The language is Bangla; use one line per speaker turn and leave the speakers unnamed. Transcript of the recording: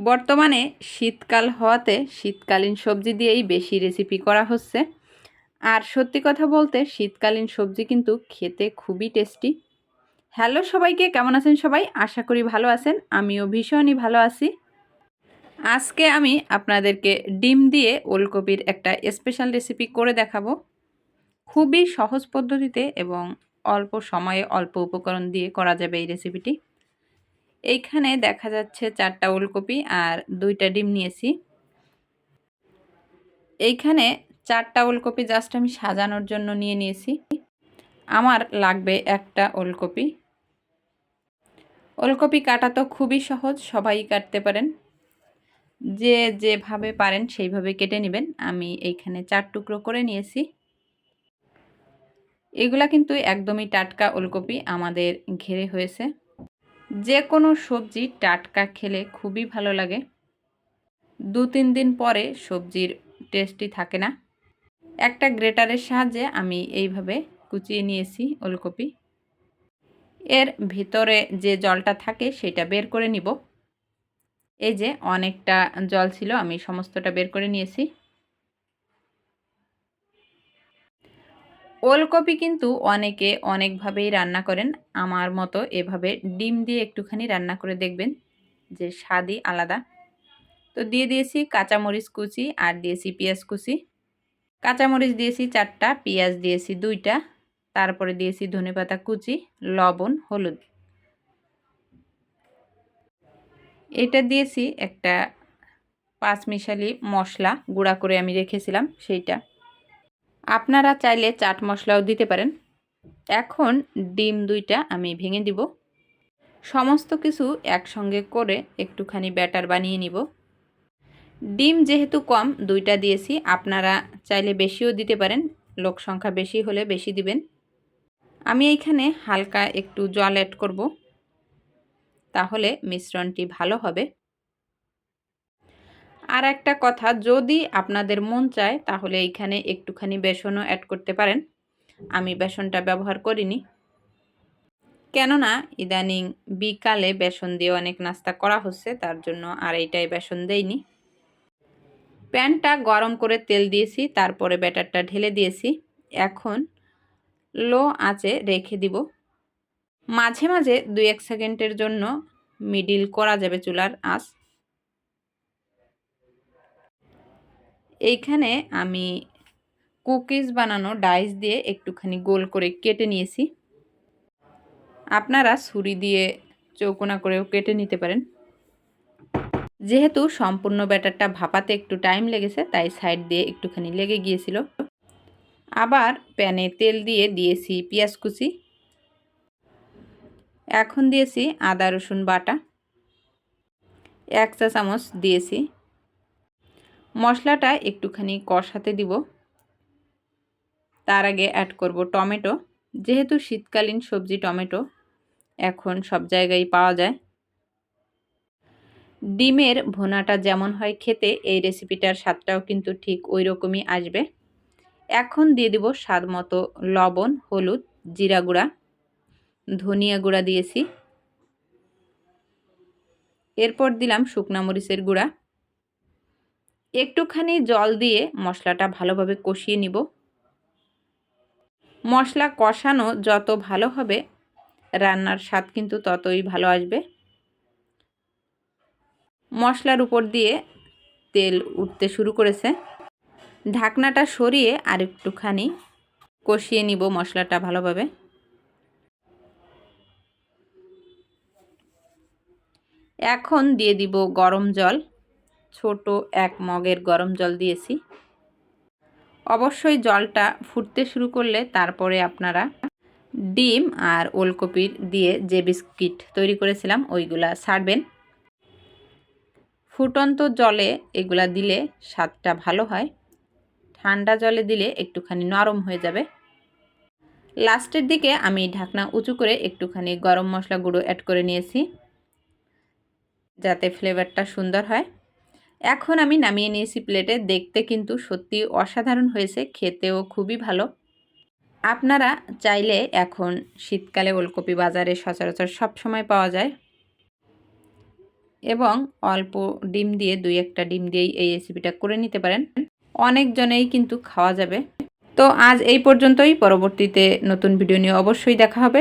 বর্তমানে শীতকাল হওয়াতে শীতকালীন সবজি দিয়েই বেশি রেসিপি করা হচ্ছে। আর সত্যি কথা বলতে শীতকালীন সবজি কিন্তু খেতে খুবই টেস্টি হ্যালো সবাইকে, কেমন আছেন সবাই? আশা করি ভালো আছেন। আমিও ভীষণই ভালো আছি। আজকে আমি আপনাদেরকে ডিম দিয়ে ওলকপির একটা স্পেশাল রেসিপি করে দেখাবো। খুবই সহজ পদ্ধতিতে এবং অল্প সময়ে অল্প উপকরণ দিয়ে করা যাবে এই রেসিপিটি এইখানে দেখা যাচ্ছে চারটা ওলকপি আর দুইটা ডিম নিয়েছি। এইখানে চারটা ওলকপি জাস্ট আমি সাজানোর জন্য নিয়ে নিয়েছি। আমার লাগবে একটা ওলকপি। ওলকপি কাটা তো খুবই সহজ, সবাই কাটতে পারেন। যে যেভাবে পারেন সেইভাবে কেটে নেবেন। আমি এইখানে চার টুকরো করে নিয়েছি। এগুলা কিন্তু একদমই টাটকা ওলকপি, আমাদের ঘেরে হয়েছে। যে কোনো সবজি টাটকা খেলে খুবই ভালো লাগে। দু তিন দিন পরে সবজির টেস্টি থাকে না। একটা গ্রেটারের সাহায্যে আমি এইভাবে কুচিয়ে নিয়েছি ওলকপি। এর ভিতরে যে জলটা থাকে সেটা বের করে নিব। এই যে অনেকটা জল ছিল, আমি সমস্তটা বের করে নিয়েছি। ওলকপি কিন্তু অনেকে অনেকভাবেই রান্না করেন। আমার মতো এভাবে ডিম দিয়ে একটুখানি রান্না করে দেখবেন যে স্বাদই আলাদা। তো দিয়ে দিয়েছি কাঁচামরিচ কুচি আর দিয়েছি পেঁয়াজ কুচি। কাঁচামরিচ দিয়েছি চারটা, পেঁয়াজ দিয়েছি দুইটা, তারপরে দিয়েছি ধনেপাতা কুচি, লবণ, হলুদ। এটা দিয়েছি একটা পাঁচমিশালি মশলা গুঁড়া করে আমি রেখেছিলাম, সেইটা। আপনারা চাইলে চাট মশলাও দিতে পারেন। এখন ডিম দুইটা আমি ভেঙে দিব। সমস্ত কিছু একসঙ্গে করে একটুখানি ব্যাটার বানিয়ে নিব। ডিম যেহেতু কম, দুইটা দিয়েছি। আপনারা চাইলে বেশিও দিতে পারেন। লোক সংখ্যা বেশি হলে বেশি দিবেন। আমি এইখানে হালকা একটু জল অ্যাড করব। তাহলে মিশ্রণটি ভালো হবে। আর একটা কথা, যদি আপনাদের মন চায়, তাহলে এইখানে একটুখানি বেসনও অ্যাড করতে পারেন। আমি বেসনটা ব্যবহার করিনি। কেননা, ইদানিং বিকালে বেসন দিয়ে অনেক নাস্তা করা হচ্ছে, তার জন্য আর এইটাই বেসন দেইনি। প্যানটা গরম করে তেল দিয়েছি, তারপরে ব্যাটারটা ঢেলে দিয়েছি। এখন লো আঁচে রেখে দিব। মাঝে মাঝে দুই এক সেকেন্ডের জন্য মিডিল করা যাবে চুলার আঁচ। এইখানে আমি কুকিজ বানানো ডাইস দিয়ে একটুখানি গোল করে কেটে নিয়েছি। আপনারা ছুরি দিয়ে চৌকোনা করেও কেটে নিতে পারেন। যেহেতু সম্পূর্ণ ব্যাটারটা ভাপাতে একটু টাইম লেগেছে, তাই সাইড দিয়ে একটুখানি লেগে গিয়েছিল। আবার প্যানে তেল দিয়ে দিয়েছি পেঁয়াজ কুচি। এখন দিয়েছি আদা রসুন বাটা। এক চা চামচ দিয়েছি মশলাটা একটুখানি কষাতে দিব। তার আগে অ্যাড করব টমেটো। যেহেতু শীতকালীন সবজি টমেটো, এখন সব জায়গায় পাওয়া যায়। ডিমের ভোনাটা যেমন হয় খেতে, এই রেসিপিটার স্বাদটাও কিন্তু ঠিক ওই রকমই আসবে। এখন দিয়ে দিব স্বাদ মতো লবণ, হলুদ, জিরা গুঁড়া, ধনিয়া গুঁড়া দিয়েছি। এরপর দিলাম শুকনা মরিচের গুঁড়া। একটুখানি জল দিয়ে মশলাটা ভালোভাবে কষিয়ে নিব। মশলা কষানো যত ভালো হবে, রান্নার স্বাদ কিন্তু ততই ভালো আসবে। মশলার উপর দিয়ে তেল উঠতে শুরু করেছে। ঢাকনাটা সরিয়ে আর একটুখানি কষিয়ে নিব মশলাটা ভালোভাবে। এখন দিয়ে দিব গরম জল। ছোট এক মগের গরম জল দিয়েছি। অবশ্যই জলটা ফুটতে শুরু করলে তারপরে আপনারা ডিম আর ওলকপির দিয়ে যে বিস্কিট তৈরি করেছিলাম, ওইগুলা ছাড়বেন। ফুটন্ত জলে এগুলা দিলে স্বাদটা ভালো হয়। ঠান্ডা জলে দিলে একটুখানি নরম হয়ে যাবে। লাস্টের দিকে আমি ঢাকনা উঁচু করে একটুখানি গরম মশলা গুঁড়ো অ্যাড করে নিয়েছি, যাতে ফ্লেভারটা সুন্দর হয়। এখন আমি নামিয়ে নিয়েছি প্লেটে। দেখতে কিন্তু সত্যি অসাধারণ হয়েছে, খেতেও খুবই ভালো। আপনারা চাইলে এখন শীতকালে ওলকপি বাজারে সচরাচর সব সময় পাওয়া যায়। এবং অল্প ডিম দিয়ে দুই একটা ডিম দিয়েই এই রেসিপিটা করে নিতে পারেন। অনেকজনেই কিন্তু খাওয়া যাবে। তো আজ এই পর্যন্তই। পরবর্তীতে নতুন ভিডিও নিয়ে অবশ্যই দেখা হবে।